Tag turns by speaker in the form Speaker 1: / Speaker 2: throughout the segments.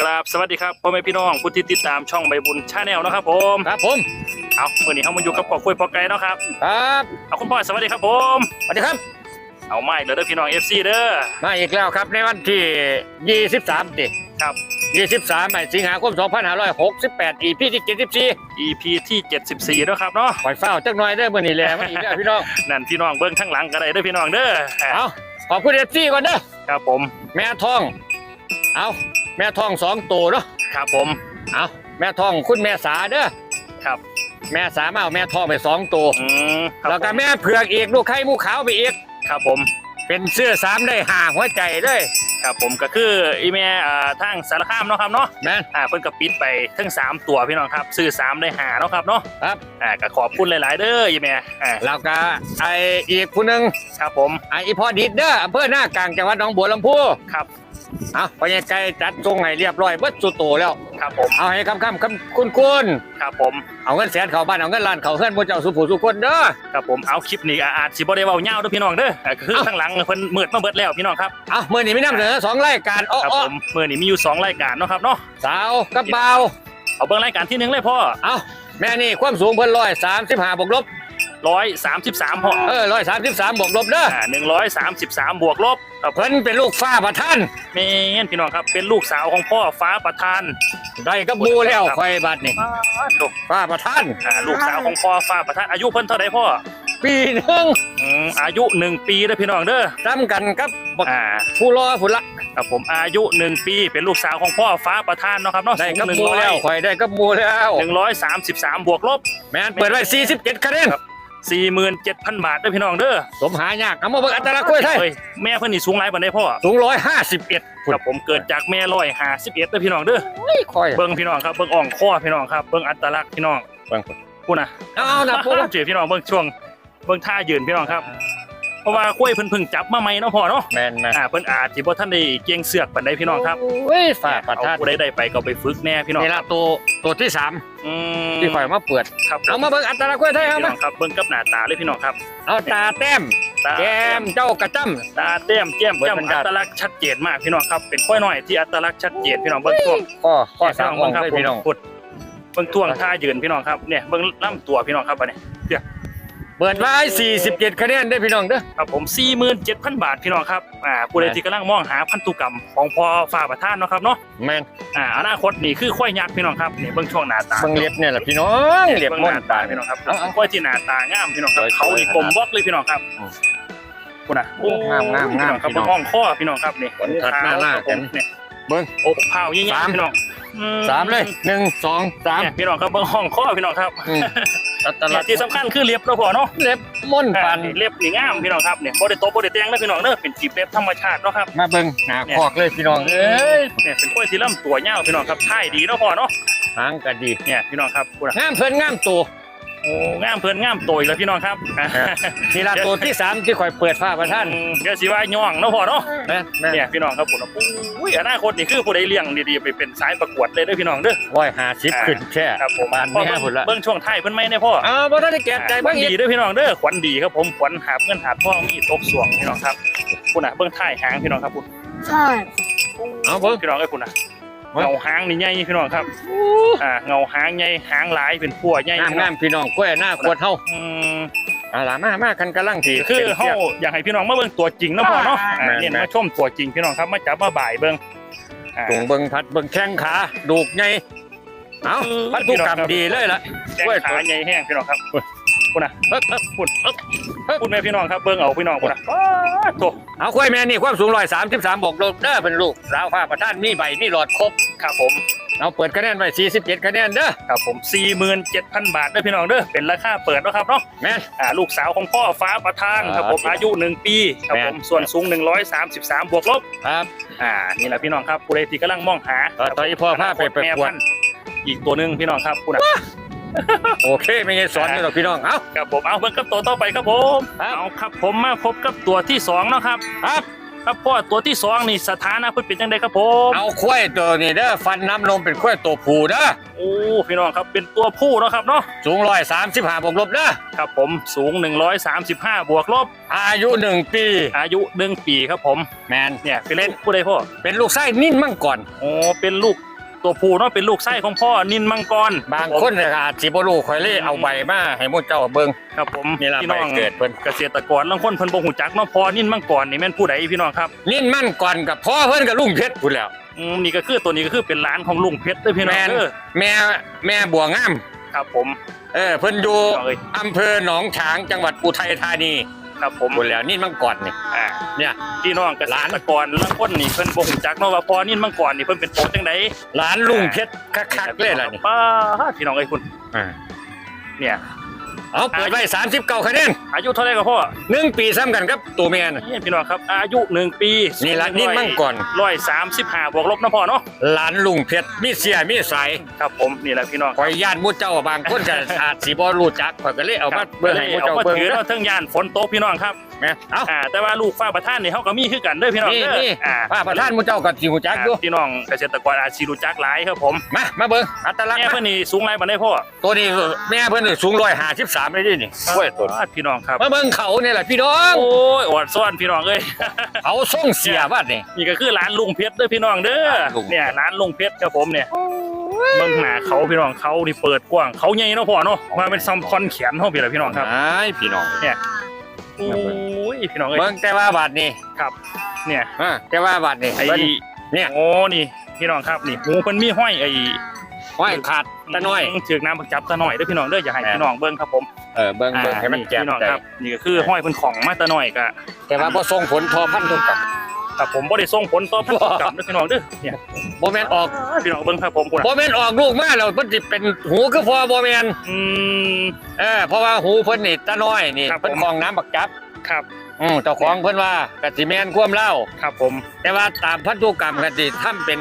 Speaker 1: กราบสวัสดีครับพ่อแม่พี่น้องผู้ที่ติดตามช่องใบบุญชาแนลนะครับผม
Speaker 2: ครับผม
Speaker 1: เอาวันนี้เขามาอยู่กับพ่อคุยพ่อไก่เนาะครับ
Speaker 2: ครับ
Speaker 1: เอาคุณพ่อสวัสดีครับผม
Speaker 2: สวัสดีครับ
Speaker 1: เอาไม่เลยเด้อพี่น้องเอฟซีเด้อ
Speaker 2: มาอีกแล้วครับในวันที่ 23ติ
Speaker 1: ครับ
Speaker 2: 23สิงหาคม 2568อีพีที่ 74
Speaker 1: EP ที่74เนาะครับเนาะ
Speaker 2: ปล่อยเฝ้าจักหน่อยเด้อมื้อนี้แหละมาอีกแล้วพี่น้อง
Speaker 1: นั่นพี่น้องเบิ้งทั้งหลังก็ได้เด้อพี่น้องเด้ออะ
Speaker 2: เอาขอบคุณเอฟซีก่อนเด้อ
Speaker 1: ครับผม
Speaker 2: แม่ทอง เอา แม่ทองสองตัวเนาะ
Speaker 1: ครับผม
Speaker 2: เอาแม่ทองคุณแม่สาเด้อ
Speaker 1: ครับ
Speaker 2: แม่สามาเอาแม่ทองไปสองตัว
Speaker 1: อืมครับ
Speaker 2: แล้วก็
Speaker 1: ผม
Speaker 2: แม่เผือกอีกลูกไข่มูขาวไปอีก
Speaker 1: ครับผม
Speaker 2: เป็นเสื้อสามได้ห้าหัวใจเลย
Speaker 1: ครับผมก็คืออีเมลอ่าทางสารคามเนาะครับเนาะ
Speaker 2: แม่น
Speaker 1: อ่าเพิ่นก็ปิดไปทั้งสามตัวพี่น้องครับซื้อสามได้หาเนาะครับเนาะ
Speaker 2: ครับ
Speaker 1: อ่าก็ขอบคุณหลาย ๆ เด้ออีเมลอ่า
Speaker 2: แล้วก็ไออีกผู้หนึง
Speaker 1: ครับผม
Speaker 2: ไออีพอดิดเด้ออำเภอหน้ากลางจังหวัดหนองบัวลำพู
Speaker 1: ครับ
Speaker 2: เอาพอยังไกลจัดทรงให้เรียบร้อยเบิดสุดโตแล้ว
Speaker 1: ครับผม
Speaker 2: เอาให้คำคำคำคุณคุณ
Speaker 1: ครับผม
Speaker 2: เอาเงินแสนเข้าบ้านเอาเงินล้านเข้าเฮือนพระเจ้าสุภูสุคนเด้อ
Speaker 1: ครับผม เอาคลิปนี้อาจสิบ่ได้เว้าเงาวเด้วยพี่น้องเด้ออ่าก็คือ
Speaker 2: เอ้า
Speaker 1: ข้างหลังเพิ่นมืดมาเบิดแล้วพี่น้องครับ
Speaker 2: เอามื่อนี้มีน้ำเหนือสองรายการอ้อ
Speaker 1: ครับ
Speaker 2: อ้อ
Speaker 1: ผมมื้อนี้มีอยู่สองรายการเนาะครับเนาะ
Speaker 2: สาวกับบ่าว
Speaker 1: เอาเบิ่งรายการที่หนึ่งเลยพ่อ
Speaker 2: เอาแม่นี่ความสูงเพิ่นร้อยสามสิบห้าบวกลบ
Speaker 1: 133พ่อ
Speaker 2: เออร้อยสามสิบสามบวกลบเด้อ
Speaker 1: อ่า133บวกลบครับ
Speaker 2: เพิ่นเป็นลูกฟ้าประท่าน
Speaker 1: แม่นพี่น้องครับเป็นลูกสาวของพ่อฟ้าประธาน
Speaker 2: ได้กับหมูแล้วคอยบัดนี่
Speaker 1: ลูก
Speaker 2: ฟ้าประท่าน
Speaker 1: อ่าลูกสาวของพ่อฟ้าประธานอายุเพิ่นเท่าใดพ่อ
Speaker 2: ปีหนึง
Speaker 1: อืมอายุหนึ่งปีเด้อพี่น้องเด้อ
Speaker 2: จำกันกับบัก
Speaker 1: อ่า
Speaker 2: ผู้รอผู้ละ
Speaker 1: ครับผมอายุหนึ่งปีเป็นลูกสาวของพ่อฟ้าประธานเนาะครับเนาะ
Speaker 2: ได้
Speaker 1: สูง
Speaker 2: กับ
Speaker 1: หนึ่
Speaker 2: ห
Speaker 1: ง
Speaker 2: มู
Speaker 1: ร้อย
Speaker 2: แล้วคอยได้กับหมูแล้ว
Speaker 1: หนึ่งร้อยสามสิบสามบวกลบ
Speaker 2: แม่นเปิดไว้สี่สิบเจ็ดคะแนน
Speaker 1: สี่หมื่นเจ็ดพันบาทเด้อพี่น้องเด้อ
Speaker 2: สมหายากเอามาเบิ่งอัตลักษณ์กล้วยไทย
Speaker 1: เฮ้ยแม่เพิ่นนี่สูงหลายปานใดพ่อ
Speaker 2: สูงร้อยห้าสิบเอ็ด
Speaker 1: ครับผมเกิดจากแม่ร้อยห้าสิบเอ็ดเด้อพี่น้องเด้อ
Speaker 2: คอย
Speaker 1: เบิ่งพี่น้องครับเบิ่งอ่องข้อพี่น้องครับเบิ่งอัตลักษณ์พี่น้อง
Speaker 2: เบิ่ง
Speaker 1: พูดนะ
Speaker 2: เอานะพูด
Speaker 1: เจอพี่น้องเบิ่งช่วงเบิ่งท่ายืนพี่น้องครับ เพราะว่ากล้วยเพิ่นเพิ่งจับมาใหม่เนาะพ่อเนาะ
Speaker 2: แมนแมน
Speaker 1: อ่าเพิ่นอาจสิบ่ทันได้เกียงเสือกปานใดพี่น้องครับ
Speaker 2: เว้ยฝ่าประทาน
Speaker 1: เอาผู้ใดได้ไปก็ไปฝึกแน่พี่น้อง
Speaker 2: นี่ละตัวตัวที่สาม
Speaker 1: อืม
Speaker 2: ที่คอยมาเปิด
Speaker 1: ครับ
Speaker 2: เอามาเบิ่งอัตลักษณ์กล้วยไทยเอา
Speaker 1: พี่น้
Speaker 2: มา
Speaker 1: องครับเบิ่งกับหน้าตาเลยพี่น้องครับ
Speaker 2: เอาตาแต้ม
Speaker 1: ตา
Speaker 2: แก้มเจ้ากระจ้
Speaker 1: ตาแต้มแก้ม
Speaker 2: เบิ่ง
Speaker 1: จ้ำ
Speaker 2: บรร
Speaker 1: อั
Speaker 2: ดา
Speaker 1: ตลักษณ์ชัดเจนมากพี่น้องครับเป็นค่อยน้อยที่อัตลักษณ์ชัดเจนพี่น้องเบิ่งช่วงำ
Speaker 2: ข้อข้อ
Speaker 1: เนี่ย
Speaker 2: สาม
Speaker 1: พี่น้อง
Speaker 2: อง
Speaker 1: เบิ่งครับ
Speaker 2: เลย
Speaker 1: ผม
Speaker 2: พี่น้อง
Speaker 1: พุดเบิ่งท่วงท่ายืนพี่น้องครับเนี่ยเบิ่งลำตัวพี่น้องครับอันนี้
Speaker 2: เปิดไว้47คะแนนได้อพี่น้องเด้อ
Speaker 1: ครับผม 47,000 บาทพี่น้องครับอ่าผู้ใดที่กำลังมองหาพันธุกรรมของพอฟ้าประทานเนาะครับเนาะ
Speaker 2: แมน
Speaker 1: อ่าอนาคตนี่คือค่อยยักษ์พี่น้องครับนี่เบิ่งช่วงหน้าตา
Speaker 2: เบิ่งเล็บเนี่ยแหละพี่น้องเล็บ
Speaker 1: เบิ่ง
Speaker 2: ม่
Speaker 1: ห
Speaker 2: น
Speaker 1: น้าตาพี่น้องครับ
Speaker 2: เอาเอา
Speaker 1: ค่อยที่หน้าตางามพี่น้องครับ
Speaker 2: สวยๆ
Speaker 1: เขานี่กลมบล็อกเลยพี่น้องครับ
Speaker 2: อืม
Speaker 1: คุณน่ะ
Speaker 2: โอ้งามงามงาม
Speaker 1: พี่น้องครับ
Speaker 2: พี่น้อง
Speaker 1: เบิ่งห้องข้อพี่น้องครับนี่
Speaker 2: ขนถัดหน้าหน้า
Speaker 1: ครับผมเนี่ย
Speaker 2: เบิ่ง
Speaker 1: โอ้เผายิ่ง
Speaker 2: สาม
Speaker 1: ๆพี่น้องอื
Speaker 2: สามเลยหนึ่งสองสาม
Speaker 1: เนี่ยพี่น้องครับเบิ่งห้องข้อพี่น้องครับ
Speaker 2: อืมอัต
Speaker 1: เนี่
Speaker 2: ลั
Speaker 1: ย
Speaker 2: กษณ์
Speaker 1: ที่สำคัญคือเล็บเนาะพ่อเนาะ
Speaker 2: เล็บม่นปัน
Speaker 1: เล็บนี่งามพี่น้องครับเนี่ยบ่ได้ตบบ่ได้แต่งนะพี่น้องเด้อเป็นจีบเล็บธรรมชาติเนาะครับ
Speaker 2: มาเบิ่งหน้าคอกเลยพี่น้องเอ้ย
Speaker 1: เนี่ยเป็นกล้วยที่ลำตัวยาวพี่น้องครับท่ายดีเนาะพ่อเนาะ
Speaker 2: หางก็ดี
Speaker 1: เนี่ยพี่น้องครับพูดนะ
Speaker 2: งามเพิ่นงามตัว
Speaker 1: โอ้ งามเพิ่นงามโตอีกแล้วพี่น้องครับ
Speaker 2: นี่ละตัวที่สามที่คอยเปิดฟ้าประท่าน
Speaker 1: อืมเดี๋ยวสิว่าย่องเนาะพ่อเนาะ
Speaker 2: แม่นแม่น
Speaker 1: เนี่ยพี่น้องครับผมอุ้ยอนาคตนี่คือผู้ใดเลี้ยงดีๆไปเป็นสายประกวดเลยเด้อพี่น้องเด้อ
Speaker 2: ร้อยห้าสิบขึ้นแค่
Speaker 1: ครับผม
Speaker 2: บาน
Speaker 1: พ่อ
Speaker 2: แม่
Speaker 1: เบิ่ง
Speaker 2: พุ่นละ
Speaker 1: เบิ่งช่วงท้ายเพิ่นไหมเนี่ยพ่อ
Speaker 2: อ้าวบ่ทันได้แก่ใจ
Speaker 1: ขวั
Speaker 2: เบิ่
Speaker 1: ญ
Speaker 2: งอี
Speaker 1: ดี
Speaker 2: ก
Speaker 1: เด้อพี่น้องเด้อขวัญดีครับผมขวัญหาบเงินหาทองมีตกสวงพี่น้องครับคุณน่ะเบิ่งท้ายหางพี่น้องครับคุณ
Speaker 3: ใช่
Speaker 2: เอาเบิ่ง
Speaker 1: พี่น้องเอ้ยคุณน่ะ
Speaker 2: เบิ่ง
Speaker 1: เงาหางนี่ใหญ่พี่น้องครับอ่าเงาหางใหญ่หางหลายเป็นพัวใหญ่
Speaker 2: งาม
Speaker 1: พี่น้
Speaker 2: งา
Speaker 1: อง
Speaker 2: มพี่น้องกล้วยหน้าขวดเฮา
Speaker 1: อืม
Speaker 2: เอาล่ะมามากันกำลังสิ
Speaker 1: คือ
Speaker 2: ป็น
Speaker 1: เฮา
Speaker 2: สีย
Speaker 1: อยากให้พี่น้องมาเบิ่งตัวจริงเนาะพ่อเนาะอ่า
Speaker 2: แม่น
Speaker 1: เนี่ย
Speaker 2: แม่น
Speaker 1: มาชมตัวจริงพี่น้องครับมาจับมาบ่ายเบิ่งอ่า
Speaker 2: ตรงเบิ่งพัดเบิ่งแข้งขาดูกไงเอาพันธุกรรมดีเลยล่ะ
Speaker 1: แข้งขาใหญ่แห้งพี่น้องครับ คุณน่ะเอิบเอิบคุณเอิบคุณแม่พี่น้องครับเบิ่งเอาพี่น้องคุณน่ะว้าโต
Speaker 2: เอากล้วยแม่นี่ความสูงร้อยสามสิบสามบอกลบเด้อเป็นลูกสาวฟ้าประท่านมีใบมีหลอดครบ
Speaker 1: ครับผม
Speaker 2: เอาเปิดคะแนนไว้สี่สิบเจ็ดคะแนนเด้อ
Speaker 1: ครับผม 47,000 บาทเด้อพี่น้องเด้อเป็นราคาเปิดเนาะครับเนาะ
Speaker 2: แม่น
Speaker 1: อ่าลูกสาวของพ่อฟ้าประธานครับผม
Speaker 2: ครับ
Speaker 1: อายุ 1 ปีครับ
Speaker 2: แม่
Speaker 1: ผ
Speaker 2: น
Speaker 1: มส่วนสูง 133 บวกลบ
Speaker 2: ครับ
Speaker 1: อ่านี่แหละพี่น้องครับผู้ใดที่กำลังมองหา
Speaker 2: ต่อต่ออีพ่อพาไปประกวด
Speaker 1: แม่พันธุ์อีกตัวหนึงพี่น้องครับคุณน่ะ
Speaker 2: โอเคไม่ใช่สอนกันหรอกพี่น้องเอา
Speaker 1: ครับผมเอาเบิ่งกับตัวต่อไปครับผม
Speaker 2: ครับ
Speaker 1: เอาครับผมมาพบกับตัวที่สองเนาะครับ
Speaker 2: ครับ
Speaker 1: ครับพ่อตัวที่สองนี่สถานะเพิ่นเป็นจังไดครับผม
Speaker 2: เอาควายตัวนี้เด้อฟันน้ำนมเป็นควายตัวผู้เด้อ
Speaker 1: โอ้พี่น้องครับเป็นตัวผู้เนาะครับเนาะ
Speaker 2: สูงร้อยสามสิบห้าบวกลบเด้อ
Speaker 1: ครับผมสูง135บวกลบ
Speaker 2: อายุหนึ่งปี
Speaker 1: อายุ1ปีครับผม
Speaker 2: แมน
Speaker 1: เนี่ยเป็นเล่นผู้ใดพ่อ
Speaker 2: เป็นลูกไส้นิ่นมั่งก่อน
Speaker 1: โอ้เป็นลูก ตัวผู้เนาะเป็นลูกไส้ของพ่อนินมังกร
Speaker 2: บางคนเนี่ยอาจสิบ่รู้ข่อยเลยเอาใบมาให้หมู่เจ้าเบิ่ง
Speaker 1: ครับผม
Speaker 2: นี่ล่ะ
Speaker 1: พี่
Speaker 2: ใบ
Speaker 1: น้อง
Speaker 2: เกิดเพิ่น
Speaker 1: เกษตรกรลางคนเพิ่นบ่ฮู้จักเนาะพ่อนินมังกรนี่แม่นผู้ใดพี่น้องครับ
Speaker 2: นิ่นมั่นก่อนกับพ่อเพิ่นกับลุงเพชรพูดแล้ว
Speaker 1: อืมนี่ก็คือตัวนี้ก็คือเป็นร้านของลุงเพชรเด้อพี่น้อง
Speaker 2: แม่น
Speaker 1: เด้อ
Speaker 2: แม่แม่บัวงาม
Speaker 1: ครับผม
Speaker 2: เออเพิ่นอยู่
Speaker 1: เอ้ย
Speaker 2: อำเภอหนองฉางจังหวัดอุทัยธานี
Speaker 1: ครับผม
Speaker 2: พูดแล้วนิ่นมั่งก่อนนี่
Speaker 1: อ่า
Speaker 2: เนี่ย
Speaker 1: พี่น้องเกษตรกรลางคนนี่เพิ่นบ่ฮู้จักเนาะว่าพ่อนินมังกรนี่เพิ่นเป็นโตจังได
Speaker 2: หลานลุงเพชรคักๆเลยล่ะนี่
Speaker 1: ป้าดพี่น้องเอ้ยคุณ
Speaker 2: อ่า
Speaker 1: เนี่ย
Speaker 2: เอาเปิดไว้39คะแนน
Speaker 1: อายุเท่าไหร่ครับพ่อ
Speaker 2: หนึ่งปีซ้ำกันครับตัวแม่น่ะ
Speaker 1: นี่พี่น้องครับ อายุหนึ่งปี
Speaker 2: นี่ละนินมังกร
Speaker 1: ร้อยสามสิบห้าบวกลบนะพ่อเนาะ
Speaker 2: หลานลุงเพชรมีเสียมีสาย
Speaker 1: ครับผมนี่แหละพี่น้อง
Speaker 2: ข่อยย่านหมู่เจ้าบางคนก็อาจสิบ่รู้จักข่อยก็เลยเอามาเบิ่งให้หมู่
Speaker 1: เอา
Speaker 2: เจ้า
Speaker 1: มา
Speaker 2: เบิ่ง
Speaker 1: ถือ
Speaker 2: เด้อ
Speaker 1: เนาะเทิงยานฝนตกพี่น้องครับ
Speaker 2: แม่เอา
Speaker 1: อ่าแต่ว่าลูกฟ้าประธานนี่เขาก็มีคือกันเด้อพี่น้อง
Speaker 2: นี่
Speaker 1: เด้อ
Speaker 2: นี่
Speaker 1: อ่า
Speaker 2: พระประธานหมู่เจ้าก็สิรู้จักอยู่
Speaker 1: อ่าพี่น้องเกษตรกรอาชีรู้จักหลายครับผม
Speaker 2: มามาเบิ่งอัตลักษณ์
Speaker 1: แม่
Speaker 2: มา
Speaker 1: เพิ่นนี่สูงไรบันไดพ่อ
Speaker 2: ตัวนี้แม่เพิ่นนี่สูง153เลยดินี่โอ้ยตัว
Speaker 1: อ่าพี่น้องครับ
Speaker 2: มาเบิ่งเขานี่แหละพี่น้อง
Speaker 1: โอ้ยอดซ้อนพี่น้องเอ้ย
Speaker 2: เขาส่งเสียบัดนี่
Speaker 1: นี่ก็คือร้านลุงเพชรเด้อพี่น้องเด้อ
Speaker 2: ร้านลุง
Speaker 1: เนี่ยร้านลุงเพชรครับผมเนี่ยเบิ่งหน้าเขาพี่น้องเขานี่เปิดกว้างเขาใหญ่เนาะพ่อเนาะมาเป็นซัมคอนแขนเฮาพี่ละพี่น้องครับ
Speaker 2: อ้ายพี่น้อง
Speaker 1: โอ้ยพี่น้องเอ้ย
Speaker 2: เบิ่งแต่ว่าบัดนี่
Speaker 1: ครับ เนี่ย
Speaker 2: อ่าแต่ว่าบัดนี่
Speaker 1: ไอ้
Speaker 2: เพิ่นเนี่ย
Speaker 1: โอ้นี่พี่น้องครับนี่หูเพิ่นมีห้อยไอ้
Speaker 2: ห้อยขาดตะน้อย
Speaker 1: ถือกน้ำผักจับตะน้อยเด้อพี่น้องเด้ออย่าให้
Speaker 2: แม่น
Speaker 1: พี่น้องเบิ่งครับผม
Speaker 2: เออเบิ่งเบิ่งให้มันแจ่ม
Speaker 1: พี่น้อง
Speaker 2: ได้
Speaker 1: ครับนี่ก็คือห้อยเพิ่นของมาตะน้อยก็
Speaker 2: แต่ว่าบ่ส่งผลทอพันธุกรรม
Speaker 1: ครับผมบ่ได้ส่งผลต่อพันธุกรรมเด้อพี่น้องเด้อเนี่ย
Speaker 2: บ่แม่นออก
Speaker 1: พี่น้องเบิ่งครับผมคุณ
Speaker 2: บ่แม่นออกลูกมาแล้วมันสิเป็นหูคือพอบ่แม่น
Speaker 1: อืม
Speaker 2: เออเพราะว่าหูเพิ่นนี่ตะน้อยนี่
Speaker 1: ครับผม
Speaker 2: เพิ่นคลองน้ำบักจับ
Speaker 1: ครับ
Speaker 2: อืมเจ้าของเพิ่นว่าก็สิแม่นความเล่า
Speaker 1: ครับ ผม
Speaker 2: แต่ว่าตามพันธุกรรมก็สิทำเป็น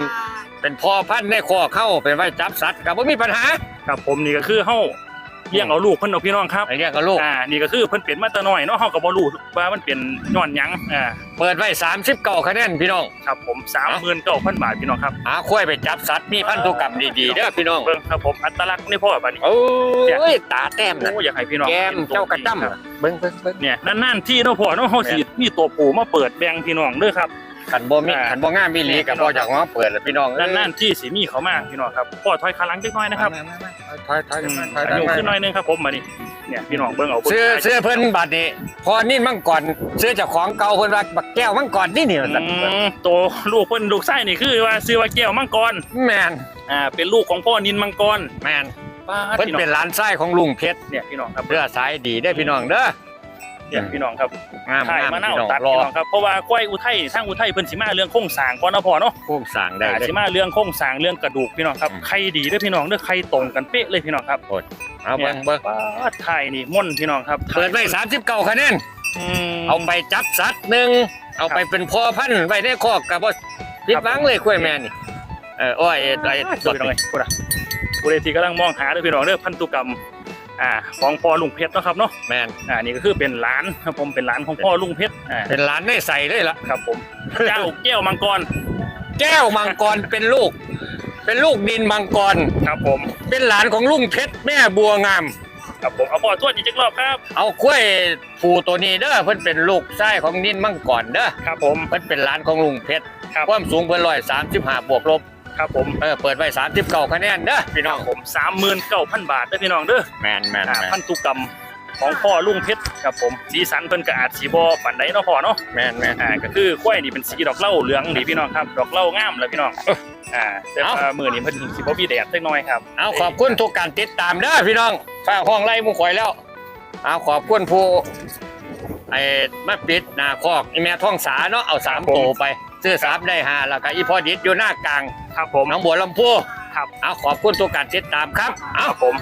Speaker 2: เป็นพอพันธุ์ในคอเข้าเป็นไว้จับสัตว์ก็บ่มีปัญหา
Speaker 1: ครับผมนี่ก็คือเฮา เลี้ยงเอาลูกเพิ่นเอาพี่น้องครับ
Speaker 2: ไอ้เนี่ยก็ลูก
Speaker 1: อ่านี่ก็คือเพิ่นเป็นมาแตะน้อยเนาะเฮาก็บ่รู้ว่ามันเป็นย้อนหยังอ่า
Speaker 2: เปิดไว้39คะแนนพี่น้อง
Speaker 1: ครับผม39,000บาทพี่น้องครับ
Speaker 2: หาควายไปจับสัตว์มีพันธุกรรมดีๆเด้อพี่น้อง
Speaker 1: เบิ่งครับผมอัตลักษณ์นี่พ่อบัดนี้
Speaker 2: โอ้ยตาแต้มน่ะ
Speaker 1: โอ้อยากให้พี่น้อง
Speaker 2: แก้ม
Speaker 1: ห็นตัว
Speaker 2: เจ้ากระจ้
Speaker 1: จงครับำ
Speaker 2: เบิ่งเบิ่งเบิ่ง
Speaker 1: เนี่ยนานๆที่เนาะพ่อเนาะเฮาสิมีตัวปู่มาเปิดแบ่งพี่น้องเด้อครับ
Speaker 2: ขันบ่มี
Speaker 1: อ่า
Speaker 2: ขันบ่งามมีหลีก็บ่อยากว่าเปิดแล้วพี่น้องเอ้ย
Speaker 1: นานๆที่สิมีเขามาพี่น้องครับพ่อถอยขาหลังจักหน่อยนะครับ
Speaker 2: มามามาถอยถอย
Speaker 1: อืม
Speaker 2: ถอยถ
Speaker 1: อา
Speaker 2: อย
Speaker 1: ยุ
Speaker 2: ถอย
Speaker 1: ขึ้นหน่อยนึงครับผมมาดิเนี่ยพี่น้องเบิ่งเอาบิ่ง
Speaker 2: เสื้อเสื้อเพิ่นบัดนี้พอนี่มังกรเสื้อเจ้าของเก่าเพิ่นว่าบักแก้วมังกรนี่นี่ว่าซั่น
Speaker 1: อืมตัวลูกเพิ่นลูกไส้นี่คือว่าชื่อว่าแก้วมังกร
Speaker 2: แม่น
Speaker 1: อ่าเป็นลูกของพ่อนินมังกร
Speaker 2: แม่น
Speaker 1: ป้าด
Speaker 2: เพิ่น
Speaker 1: พี่น้อง
Speaker 2: เป็นหลานชายของลุงเพชร
Speaker 1: เนี่ยพี่น้องครับ
Speaker 2: เสื้อสายดีเด้อพี่น้องเด้อ
Speaker 1: เนี่ยพี่น้องครับ
Speaker 2: งาม
Speaker 1: ถ่าย
Speaker 2: งาม
Speaker 1: มาเน่า
Speaker 2: พี่น้อง
Speaker 1: ตัด
Speaker 2: รอ
Speaker 1: พี่น้องครับเพราะว่าก้อยอุทัยทางอุทัยเพิ่นสิมาเรื่องโครงสร้างก่อนเนาะพ่อเนาะ
Speaker 2: โค้งสร้างได้
Speaker 1: อ่า
Speaker 2: เลย
Speaker 1: สิมาเรื่องโครงสร้างเรื่องกระดูกพี่น้องครับ
Speaker 2: อืม
Speaker 1: ไข่ดีเด้อพี่น้องเด้อไข่ตรงกันเป๊ะเลยพี่น้องครับ
Speaker 2: เอาเบิ่งเบิ่ง
Speaker 1: ป้าดไทยนี่ม่วนพี่น้องครับ
Speaker 2: เปิดไว้39คะแนน
Speaker 1: อืม
Speaker 2: เอาไปจับสัตว์หนึงเอาไปเป็นพ่อพันธุ์ไว้ในคอกก็บ่ผิดหวังเลยกล้วยแม่นี่เออโอ้ยไอ้ไอ้
Speaker 1: สวยพี่น้องเอ้ยพูดอะผู้ใดที่กำลังมองหาเด้อพี่น้องเด้อพันธุกรรม อ่าของพ่อลุงเพชรเนาะครับเนาะ
Speaker 2: แม่น
Speaker 1: อ่านี่ก็คือเป็นหลานครับผมเป็นหลานของพ่อลุงเพชรอ่า
Speaker 2: เป็นหลานในใส่เลยล่ะ
Speaker 1: ครับผมเจ้าแก้วมังกร
Speaker 2: แก้วมังกรเป็นลูก เป็นลูกดินมังกร
Speaker 1: ครับผม
Speaker 2: เป็นหลานของลุงเพชรแม่บัวงาม
Speaker 1: ครับผมเอาพ่อทวดอีกจักรอบครับ
Speaker 2: เอาคุ้ยผูตัวนี้เด้อเพิ่นเป็นลูกชายของดินมังกรเด้อ
Speaker 1: ครับผม
Speaker 2: เพิ่นเป็นหลานของลุงเพชร
Speaker 1: ครับ
Speaker 2: ความสูงเพิ่นร้อยสามสิบห้าบวกลบ
Speaker 1: ครับผม
Speaker 2: เออเปิดไว้สามสิบเก้าคะแนนเด้อพี่น้อง
Speaker 1: ผมสามหมื่นเก้าพันบาทเด้อพี่น้องเด้อ
Speaker 2: แมนแมน
Speaker 1: อ่า
Speaker 2: แม
Speaker 1: พั
Speaker 2: น
Speaker 1: นธุกรรมของพ่อลุงเพชรครับผมสีสันเพิ่นก็อาจสีบ่ปานใดเนาะพ่อเนาะ
Speaker 2: แมนแมน
Speaker 1: อ่าก็คือข้อยนี่เป็นสีดอกเหล้าเหลืองนี่พี่น้องครับ ดอกเหล้างามแล้วพี่น้องอ่าแต่ว่ามื้อนี้เพิ่นสิบ่มีแดดจักหน่อยครับ
Speaker 2: เอาขอบคุณทุกการติดตามเด้อพี่น้องฝ้ากห้องไล่หมุงข่อยแล้วเอาขอบคุณผู้ไอ้มาปิดหน้าคอกไอ้แม่ท้องสาเนาะเอาสามโตวไป ซื้อสามได้ห้าแล้วก็อีพอดิดอยู่หน้ากลาง
Speaker 1: ครับผม
Speaker 2: หน้องบัวลำพู
Speaker 1: ครับ
Speaker 2: เอาขอบคุณทุกการติดตามครับเอา
Speaker 1: ครับผม